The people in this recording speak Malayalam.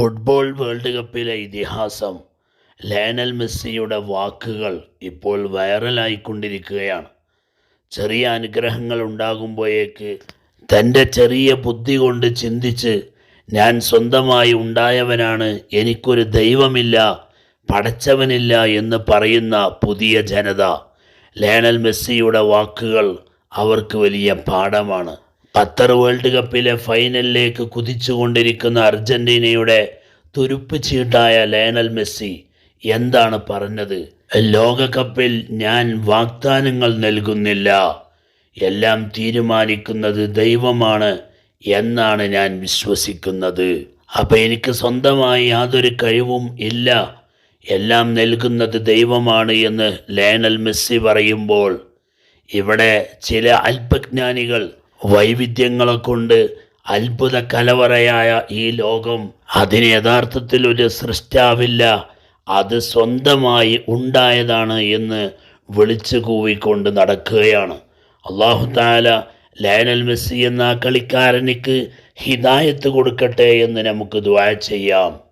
ഫുട്ബോൾ വേൾഡ് കപ്പിലെ ഇതിഹാസം ലയനൽ മെസ്സിയുടെ വാക്കുകൾ ഇപ്പോൾ വൈറലായിക്കൊണ്ടിരിക്കുകയാണ്. ചെറിയ അനുഗ്രഹങ്ങൾ ഉണ്ടാകുമ്പോഴേക്ക് തന്റെ ചെറിയ ബുദ്ധി കൊണ്ട് ചിന്തിച്ച് ഞാൻ സ്വന്തമായി ഉണ്ടായവനാണ് എനിക്കൊരു ദൈവമില്ല പടച്ചവനില്ല എന്ന് പറയുന്ന പുതിയ ജനത ലയണൽ മെസ്സിയുടെ വാക്കുകൾ അവർക്ക് വലിയ പാഠമാണ്. ഖത്തർ വേൾഡ് കപ്പിലെ ഫൈനലിലേക്ക് കുതിച്ചുകൊണ്ടിരിക്കുന്ന അർജന്റീനയുടെ തുരുപ്പ് ചീട്ടായ ലയണൽ മെസ്സി എന്താണ് പറഞ്ഞത്? ലോകകപ്പിൽ ഞാൻ വാഗ്ദാനങ്ങൾ നൽകുന്നില്ല. എല്ലാം തീരുമാനിക്കുന്നത് ദൈവമാണ് എന്നാണ് ഞാൻ വിശ്വസിക്കുന്നത്. അപ്പം എനിക്ക് സ്വന്തമായി യാതൊരു കഴിവും ഇല്ല. എല്ലാം നൽകുന്നത് ദൈവമാണ് എന്ന് ലയണൽ മെസ്സി പറയുമ്പോൾ ഇവിടെ ചില അല്പജ്ഞാനികൾ വൈവിധ്യങ്ങളെ കൊണ്ട് അത്ഭുത കലവറയായ ഈ ലോകം അതിന് യഥാർത്ഥത്തിൽ ഒരു സൃഷ്ടാവില്ല അത് സ്വന്തമായി ഉണ്ടായതാണ് എന്ന് വിളിച്ചു കൂവിക്കൊണ്ട് നടക്കുകയാണ്. അള്ളാഹു താല ലയനൽ മെസ്സി എന്ന കളിക്കാരനിക്ക് ഹിദായത്ത് കൊടുക്കട്ടെ എന്ന് നമുക്ക് ദ്വാ ചെയ്യാം.